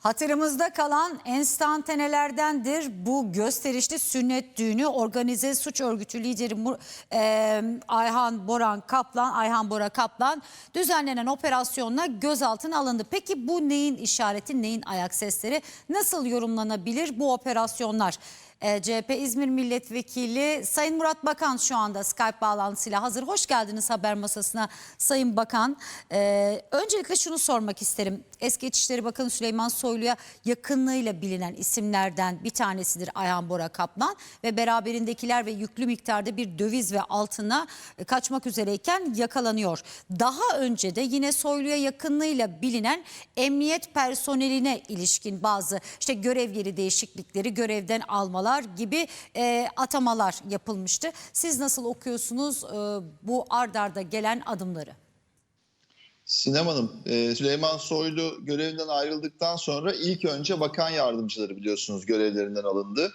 Hatırımızda kalan enstantanelerdendir bu gösterişli sünnet düğünü organize suç örgütü lideri e, Ayhan Boran Kaplan, Ayhan Bora Kaplan düzenlenen operasyonla gözaltına alındı. Peki bu neyin işareti, neyin ayak sesleri? Nasıl yorumlanabilir bu operasyonlar? E, CHP İzmir Milletvekili Sayın Murat Bakan şu anda Skype bağlantısıyla hazır. Hoş geldiniz haber masasına Sayın Bakan. E, öncelikle şunu sormak isterim. Eski İçişleri Bakanı Süleyman Soylu'ya yakınlığıyla bilinen isimlerden bir tanesidir Ayhan Bora Kaplan ve beraberindekiler ve yüklü miktarda bir döviz ve altına e, kaçmak üzereyken yakalanıyor. Daha önce de yine Soylu'ya yakınlığıyla bilinen emniyet personeline ilişkin bazı işte görev yeri değişiklikleri, görevden almalar gibi e, atamalar yapılmıştı. Siz nasıl okuyorsunuz e, bu ard arda gelen adımları? Sinem Hanım, e, Süleyman Soylu görevinden ayrıldıktan sonra ilk önce bakan yardımcıları biliyorsunuz görevlerinden alındı.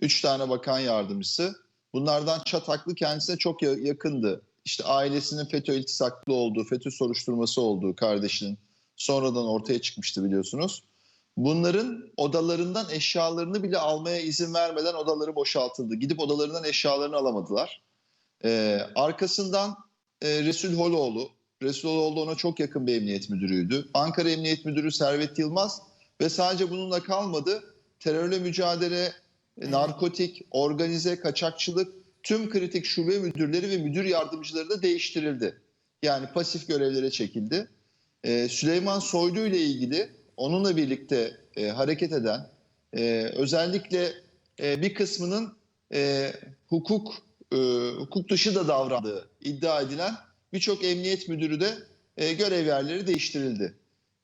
Üç tane bakan yardımcısı. Bunlardan Çataklı kendisine çok ya- yakındı. İşte ailesinin FETÖ iltisaklı olduğu, FETÖ soruşturması olduğu kardeşinin sonradan ortaya çıkmıştı biliyorsunuz. Bunların odalarından eşyalarını bile almaya izin vermeden odaları boşaltıldı. Gidip odalarından eşyalarını alamadılar. Ee, arkasından e, Resul Holoğlu, Resul Holoğlu ona çok yakın bir emniyet müdürüydü. Ankara Emniyet Müdürü Servet Yılmaz ve sadece bununla kalmadı. Terörle mücadele, e, narkotik, organize, kaçakçılık tüm kritik şube müdürleri ve müdür yardımcıları da değiştirildi. Yani pasif görevlere çekildi. Ee, Süleyman Soylu ile ilgili onunla birlikte e, hareket eden e, özellikle e, bir kısmının e, hukuk e, hukuk dışı da davrandığı iddia edilen birçok emniyet müdürü de e, görev yerleri değiştirildi.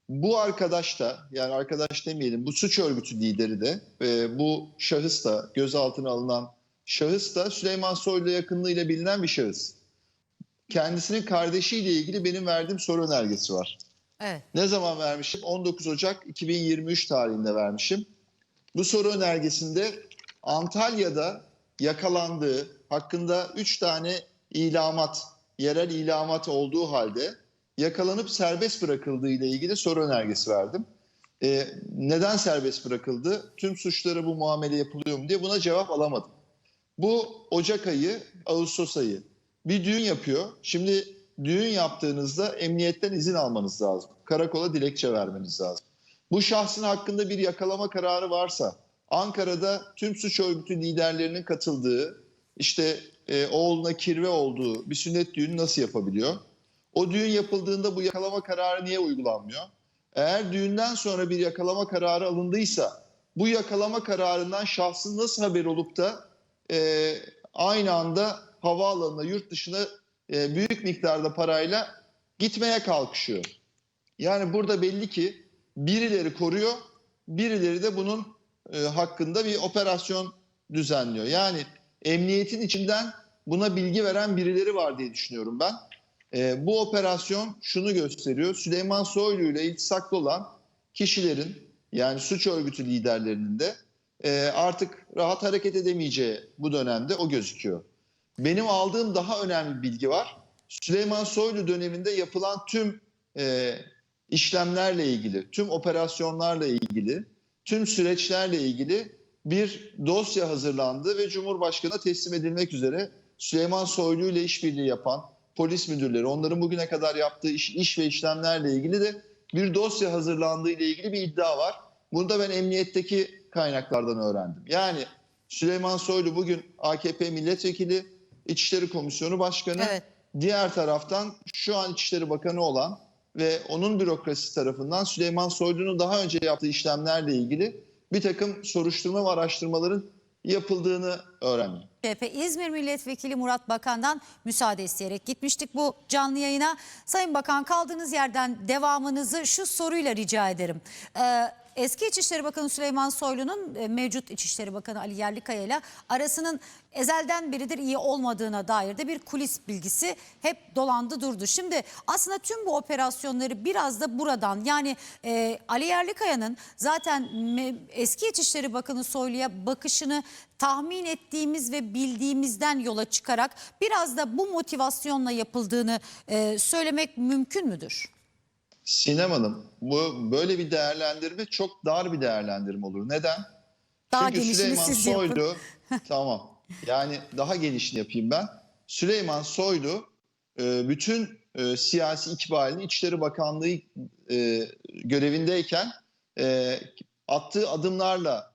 Bu arkadaş da yani arkadaş demeyelim bu suç örgütü lideri de e, bu şahıs da gözaltına alınan şahıs da Süleyman Soylu'ya yakınlığıyla bilinen bir şahıs. Kendisinin kardeşiyle ilgili benim verdiğim soru önergesi var. Ne zaman vermişim? 19 Ocak 2023 tarihinde vermişim. Bu soru önergesinde Antalya'da yakalandığı hakkında 3 tane ilamat, yerel ilamat olduğu halde yakalanıp serbest bırakıldığı ile ilgili soru önergesi verdim. Ee, neden serbest bırakıldı? Tüm suçlara bu muamele yapılıyor mu diye buna cevap alamadım. Bu Ocak ayı, Ağustos ayı. Bir düğün yapıyor. Şimdi düğün yaptığınızda emniyetten izin almanız lazım. Karakola dilekçe vermeniz lazım. Bu şahsın hakkında bir yakalama kararı varsa, Ankara'da tüm suç örgütü liderlerinin katıldığı, işte e, oğluna kirve olduğu bir sünnet düğünü nasıl yapabiliyor? O düğün yapıldığında bu yakalama kararı niye uygulanmıyor? Eğer düğünden sonra bir yakalama kararı alındıysa, bu yakalama kararından şahsın nasıl haber olup da e, aynı anda havaalanına, yurt dışına e, büyük miktarda parayla gitmeye kalkışıyor. Yani burada belli ki birileri koruyor, birileri de bunun e, hakkında bir operasyon düzenliyor. Yani emniyetin içinden buna bilgi veren birileri var diye düşünüyorum ben. E, bu operasyon şunu gösteriyor. Süleyman Soylu ile iltisaklı olan kişilerin yani suç örgütü liderlerinin de artık rahat hareket edemeyeceği bu dönemde o gözüküyor. Benim aldığım daha önemli bilgi var. Süleyman Soylu döneminde yapılan tüm e, işlemlerle ilgili, tüm operasyonlarla ilgili, tüm süreçlerle ilgili bir dosya hazırlandı ve Cumhurbaşkanı'na teslim edilmek üzere Süleyman Soylu ile işbirliği yapan polis müdürleri, onların bugüne kadar yaptığı iş, iş ve işlemlerle ilgili de bir dosya hazırlandığı ile ilgili bir iddia var. Bunu da ben emniyetteki kaynaklardan öğrendim. Yani Süleyman Soylu bugün AKP milletvekili, İçişleri Komisyonu Başkanı. Evet. Diğer taraftan şu an İçişleri Bakanı olan ve onun bürokrasisi tarafından Süleyman Soylu'nun daha önce yaptığı işlemlerle ilgili bir takım soruşturma ve araştırmaların yapıldığını öğrendim. CHP İzmir Milletvekili Murat Bakan'dan müsaade isteyerek gitmiştik bu canlı yayına. Sayın Bakan kaldığınız yerden devamınızı şu soruyla rica ederim. Ee, eski İçişleri Bakanı Süleyman Soylu'nun e, mevcut İçişleri Bakanı Ali Yerlikaya ile arasının ezelden beridir iyi olmadığına dair de bir kulis bilgisi hep dolandı durdu. Şimdi aslında tüm bu operasyonları biraz da buradan yani e, Ali Yerlikaya'nın zaten eski İçişleri Bakanı Soylu'ya bakışını tahmin ettiğimiz ve bildiğimizden yola çıkarak biraz da bu motivasyonla yapıldığını e, söylemek mümkün müdür? Sinem Hanım, bu böyle bir değerlendirme çok dar bir değerlendirme olur. Neden? Daha Çünkü genişini Süleyman siz yapın. Soylu, tamam. Yani daha genişini yapayım ben. Süleyman Soylu e, bütün e, siyasi ikbalini İçişleri Bakanlığı e, görevindeyken attığı adımlarla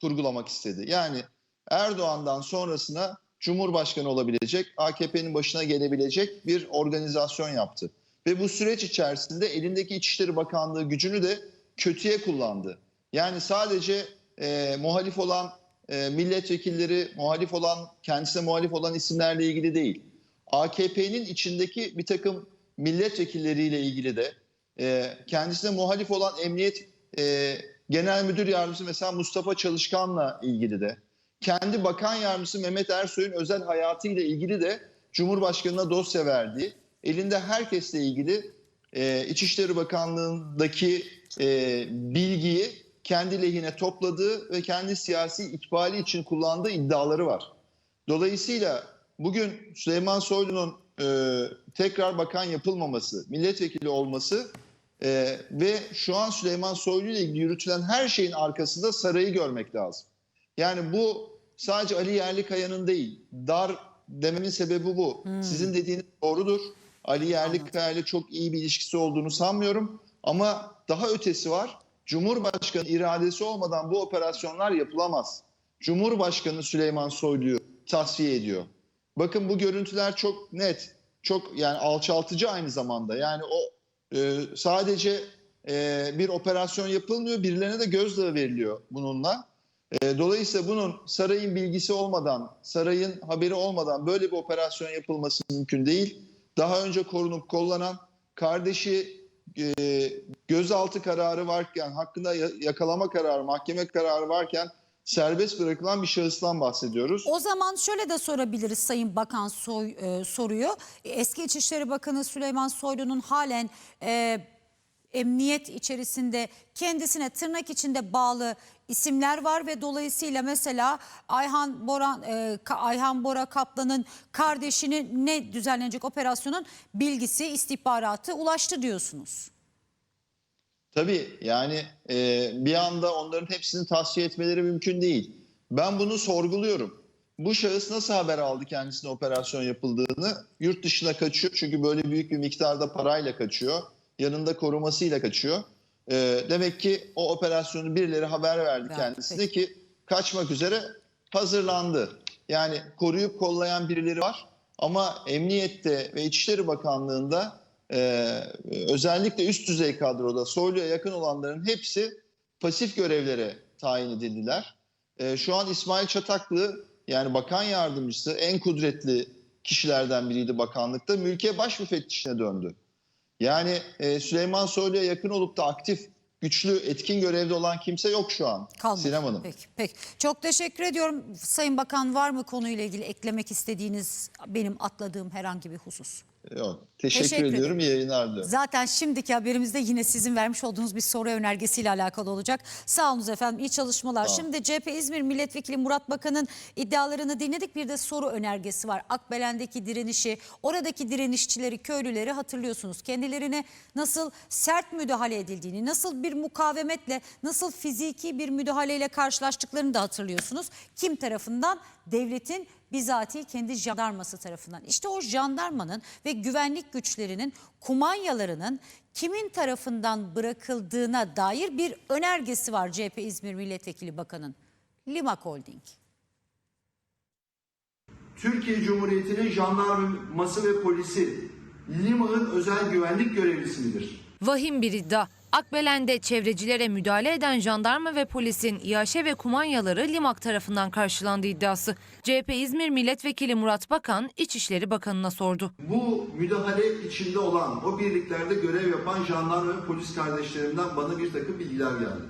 kurgulamak istedi. Yani Erdoğan'dan sonrasına Cumhurbaşkanı olabilecek, AKP'nin başına gelebilecek bir organizasyon yaptı. Ve bu süreç içerisinde elindeki İçişleri Bakanlığı gücünü de kötüye kullandı. Yani sadece e, muhalif olan e, milletvekilleri, muhalif olan, kendisine muhalif olan isimlerle ilgili değil. AKP'nin içindeki bir takım milletvekilleriyle ilgili de e, kendisine muhalif olan emniyet e, genel müdür yardımcısı mesela Mustafa Çalışkan'la ilgili de kendi bakan yardımcısı Mehmet Ersoy'un özel hayatıyla ilgili de Cumhurbaşkanı'na dosya verdiği, elinde herkesle ilgili e, İçişleri Bakanlığı'ndaki e, bilgiyi kendi lehine topladığı ve kendi siyasi ikbali için kullandığı iddiaları var. Dolayısıyla bugün Süleyman Soylu'nun e, tekrar bakan yapılmaması, milletvekili olması e, ve şu an Süleyman Soylu ile ilgili yürütülen her şeyin arkasında sarayı görmek lazım. Yani bu sadece Ali Yerlikaya'nın değil, dar dememin sebebi bu. Sizin dediğiniz doğrudur. Ali Yerlikaya ile çok iyi bir ilişkisi olduğunu sanmıyorum. Ama daha ötesi var. Cumhurbaşkanı iradesi olmadan bu operasyonlar yapılamaz. Cumhurbaşkanı Süleyman Soylu'yu tasfiye ediyor. Bakın bu görüntüler çok net, çok yani alçaltıcı aynı zamanda. Yani o e, sadece e, bir operasyon yapılmıyor, birilerine de gözdağı veriliyor bununla. E, dolayısıyla bunun sarayın bilgisi olmadan, sarayın haberi olmadan böyle bir operasyon yapılması mümkün değil. Daha önce korunup kollanan kardeşi e, gözaltı kararı varken, hakkında ya- yakalama kararı, mahkeme kararı varken serbest bırakılan bir şahıstan bahsediyoruz. O zaman şöyle de sorabiliriz Sayın Bakan Soy, e, soruyor. Eski İçişleri Bakanı Süleyman Soylu'nun halen e, emniyet içerisinde kendisine tırnak içinde bağlı isimler var ve dolayısıyla mesela Ayhan Boran e, Ayhan Bora Kaplan'ın kardeşinin ne düzenlenecek operasyonun bilgisi istihbaratı ulaştı diyorsunuz. Tabii yani e, bir anda onların hepsini tasfiye etmeleri mümkün değil. Ben bunu sorguluyorum. Bu şahıs nasıl haber aldı kendisine operasyon yapıldığını? Yurt dışına kaçıyor çünkü böyle büyük bir miktarda parayla kaçıyor. Yanında korumasıyla kaçıyor. E, demek ki o operasyonu birileri haber verdi Verdi, kendisine ki kaçmak üzere hazırlandı. Yani koruyup kollayan birileri var. Ama Emniyette ve İçişleri Bakanlığı'nda e, özellikle üst düzey kadroda Soylu'ya yakın olanların hepsi pasif görevlere tayin edildiler. E, şu an İsmail Çataklı yani bakan yardımcısı en kudretli kişilerden biriydi bakanlıkta. Mülkiye baş müfettişine döndü. Yani e, Süleyman Soylu'ya yakın olup da aktif, güçlü, etkin görevde olan kimse yok şu an. Kalmadı. Sinem Hanım. Peki, peki. Çok teşekkür ediyorum. Sayın Bakan var mı konuyla ilgili eklemek istediğiniz benim atladığım herhangi bir husus? Yok, teşekkür, Teşekkür ediyorum. İyi yayınlar diliyorum. Zaten şimdiki haberimizde yine sizin vermiş olduğunuz bir soru önergesiyle alakalı olacak. Sağ olunuz efendim. İyi çalışmalar. Olun. Şimdi CHP İzmir Milletvekili Murat Bakan'ın iddialarını dinledik. Bir de soru önergesi var. Akbelen'deki direnişi, oradaki direnişçileri, köylüleri hatırlıyorsunuz. Kendilerine nasıl sert müdahale edildiğini, nasıl bir mukavemetle, nasıl fiziki bir müdahaleyle karşılaştıklarını da hatırlıyorsunuz. Kim tarafından? Devletin bizatihi kendi jandarması tarafından. İşte o jandarmanın ve güvenlik güçlerinin kumanyalarının kimin tarafından bırakıldığına dair bir önergesi var CHP İzmir Milletvekili Bakan'ın. Limak Holding. Türkiye Cumhuriyeti'nin jandarması ve polisi Lima'nın özel güvenlik görevlisi midir? Vahim bir iddia. Akbelen'de çevrecilere müdahale eden jandarma ve polisin İAŞE ve kumanyaları Limak tarafından karşılandı iddiası. CHP İzmir Milletvekili Murat Bakan İçişleri Bakanı'na sordu. Bu müdahale içinde olan, o birliklerde görev yapan jandarma ve polis kardeşlerimden bana bir takım bilgiler geldi.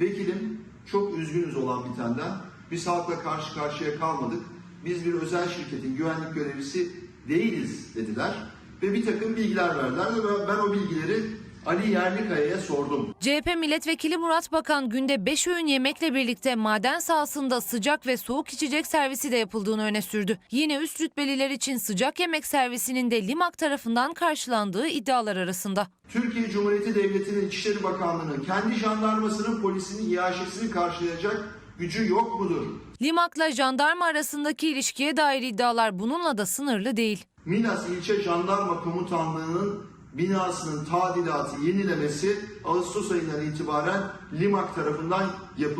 Vekilim çok üzgünüz olan bitenden. Biz halkla karşı karşıya kalmadık. Biz bir özel şirketin güvenlik görevlisi değiliz dediler. Ve bir takım bilgiler verdiler ve ben o bilgileri Ali Yerlikaya'ya sordum. CHP milletvekili Murat Bakan günde 5 öğün yemekle birlikte maden sahasında sıcak ve soğuk içecek servisi de yapıldığını öne sürdü. Yine üst rütbeliler için sıcak yemek servisinin de Limak tarafından karşılandığı iddialar arasında. Türkiye Cumhuriyeti Devleti'nin İçişleri Bakanlığı'nın kendi jandarmasının polisinin iaşesini karşılayacak gücü yok mudur? Limak'la jandarma arasındaki ilişkiye dair iddialar bununla da sınırlı değil. Milas İlçe Jandarma Komutanlığı'nın binasının tadilatı yenilemesi Ağustos ayından itibaren Limak tarafından yapılacak.